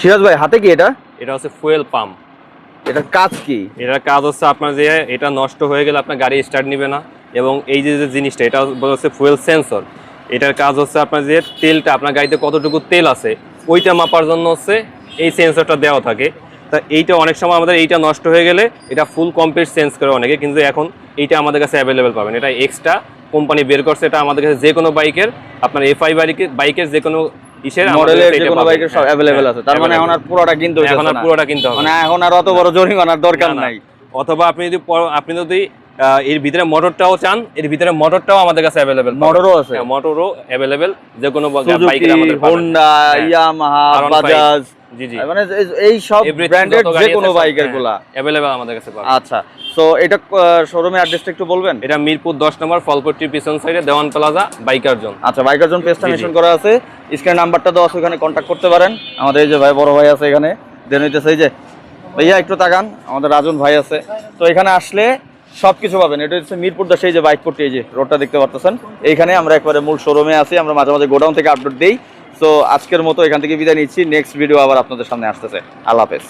সিরাজ ভাই হাতে কি এটা? এটা হচ্ছে ফুয়েল পাম্প। এটার কাজ কি? এটার কাজ হচ্ছে আপনার যে এটা নষ্ট হয়ে গেলে আপনার গাড়ি স্টার্ট নিবে না। এবং এই যে যে জিনিসটা এটা হচ্ছে ফুয়েল সেন্সর এটার কাজ হচ্ছে আপনার যে তেলটা আপনার গাড়িতে কতটুকু তেল আছে ওইটা মাপার জন্য হচ্ছে এই সেন্সরটা দেওয়া থাকে। তা এইটা অনেক সময় আমাদের এইটা নষ্ট হয়ে গেলে এটা ফুল কমপ্লিট চেঞ্জ করে অনেকে কিন্তু এখন এইটা আমাদের কাছে অ্যাভেলেবেল পাবেন। এটা এক্সট্রা কোম্পানি বের করছে এটা আমাদের কাছে যে কোনো বাইকের আপনার এফআই বাইকের বাইকের যে কোনো ইসের মডেলের যে কোনো বাইকের সব अवेलेबल হ্যাঁ, আছে। তার মানে এখন আর পুরোটা কিনতে এখন আর পুরোটা কিনতে হবে। মানে এখন আর অত বড় জরিমানার দরকার। নাই। অথবা আপনি যদি আপনি যদি এর ভিতরে মোটরটাও চান এর ভিতরে মোটরটাও আমাদের কাছে अवेलेबल মোটরও আছে। মোটরও अवेलेबल যে কোনো বাইকের আমাদের হোন্ডা হ্যাঁ। ইয়ামাহা বাজাজ জি জি। মানে এই- সব যে কোনো বাইকেরগুলা অ্যাভেলেবেল আমাদের কাছে পাবেন। আচ্ছা তো এটা শোরুমের অ্যাড্রেসটা একটু বলবেন? এটা মিরপুর দশ নম্বর ফলপট্টির পিছন সাইডে দেওয়ান প্লাজা বাইকার জোন আচ্ছা বাইকার জন পেজটা জি, জি। মেনশন করা আছে। স্ক্রিন নাম্বারটা দেওয়া আছে ওখানে কন্ট্যাক্ট করতে পারেন। আমাদের এই যে ভাই বড় ভাই আছে এখানে। দেন হইতেছে এই যে ভাইয়া একটু তাকান আমাদের রাজন ভাই আছে। তো এখানে আসলে সব কিছু পাবেন। এটা হচ্ছে মিরপুর দাসে এই যে বাইক পট্টি এই যে রোডটা দেখতে পাচ্ছেন এইখানে আমরা একবারে মূল শোরুমে আছি আমরা মাঝে মাঝে গোডাউন থেকে আপডেট দিই। তো আজকের মতো এখান থেকে বিদায় নিচ্ছি। নেক্সট ভিডিও আবার আপনাদের সামনে আসতেছে। আল্লাহ হাফেজ।